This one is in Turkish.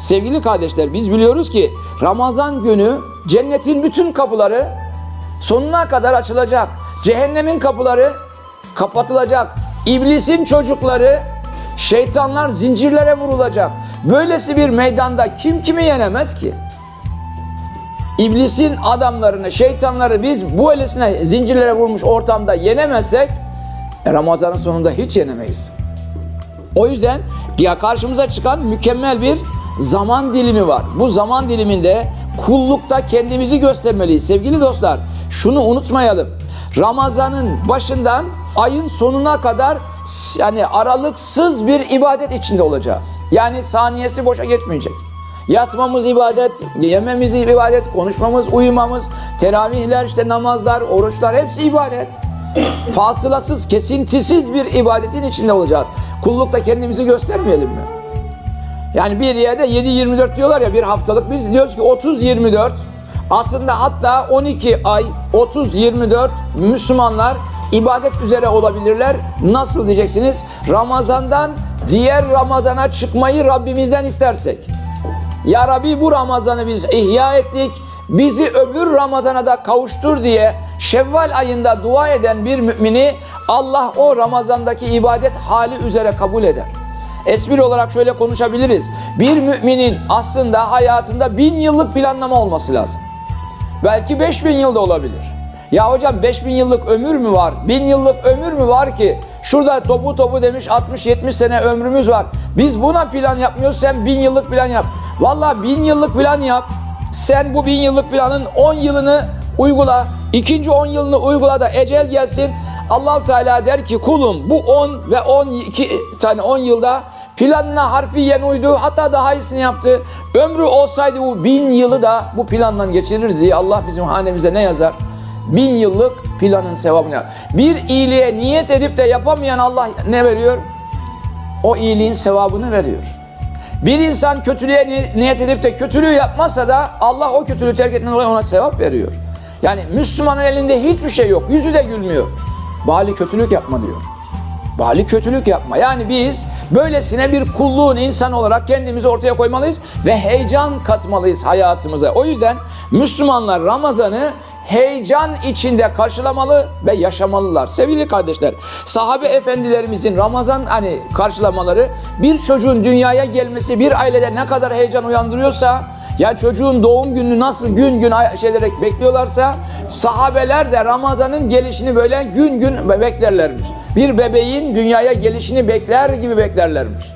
sevgili kardeşler biz biliyoruz ki Ramazan günü cennetin bütün kapıları sonuna kadar açılacak. Cehennemin kapıları kapatılacak. İblisin çocukları, şeytanlar zincirlere vurulacak. Böylesi bir meydanda kim kimi yenemez ki? İblisin adamlarını, şeytanları biz bu öylesine zincirlere vurmuş ortamda yenemezsek e, Ramazanın sonunda hiç yenemeyiz. O yüzden ya karşımıza çıkan mükemmel bir zaman dilimi var. Bu zaman diliminde kullukta kendimizi göstermeliyiz. Sevgili dostlar, şunu unutmayalım. Ramazanın başından ayın sonuna kadar yani aralıksız bir ibadet içinde olacağız. Yani saniyesi boşa geçmeyecek. Yatmamız ibadet, yememiz ibadet, konuşmamız, uyumamız, teravihler, işte namazlar, oruçlar hepsi ibadet. Fasılasız, kesintisiz bir ibadetin içinde olacağız. Kullukta kendimizi göstermeyelim mi? Yani bir yerde 7-24 diyorlar ya bir haftalık. Biz diyoruz ki 30-24. Aslında hatta 12 ay 30-24 Müslümanlar ibadet üzere olabilirler. Nasıl diyeceksiniz? Ramazandan diğer Ramazana çıkmayı Rabbimizden istersek. Ya Rabbi bu Ramazan'ı biz ihya ettik. Bizi öbür Ramazan'a da kavuştur diye Şevval ayında dua eden bir mümini Allah o Ramazan'daki ibadet hali üzere kabul eder. Espri olarak şöyle konuşabiliriz. Bir müminin aslında hayatında bin yıllık planlama olması lazım. Belki 5000 yılda olabilir. Ya hocam 5000 yıllık ömür mü var? 1000 yıllık ömür mü var ki? Şurada topu topu demiş 60-70 sene ömrümüz var. Biz buna plan yapmıyoruz sen 1000 yıllık plan yap. Vallahi 1000 yıllık plan yap. Sen bu 1000 yıllık planın 10 yılını uygula. ikinci 10 yılını uygula da ecel gelsin. Allah Teala der ki kulum bu 10 ve 12 tane 10 yılda planına harfiyen uydu hatta daha iyisini yaptı. Ömrü olsaydı bu bin yılı da bu planla geçirir diye Allah bizim hanemize ne yazar? Bin yıllık planın sevabını yazar. Bir iyiliğe niyet edip de yapamayan Allah ne veriyor? O iyiliğin sevabını veriyor. Bir insan kötülüğe ni- niyet edip de kötülüğü yapmazsa da Allah o kötülüğü terk ettiğinden dolayı ona sevap veriyor. Yani Müslümanın elinde hiçbir şey yok. Yüzü de gülmüyor. Bali kötülük yapma diyor. Bali kötülük yapma. Yani biz böylesine bir kulluğun insan olarak kendimizi ortaya koymalıyız ve heyecan katmalıyız hayatımıza. O yüzden Müslümanlar Ramazan'ı heyecan içinde karşılamalı ve yaşamalılar. Sevgili kardeşler, sahabe efendilerimizin Ramazan hani karşılamaları bir çocuğun dünyaya gelmesi bir ailede ne kadar heyecan uyandırıyorsa ya çocuğun doğum gününü nasıl gün gün şeylere bekliyorlarsa sahabeler de Ramazan'ın gelişini böyle gün gün beklerlermiş. Bir bebeğin dünyaya gelişini bekler gibi beklerlermiş.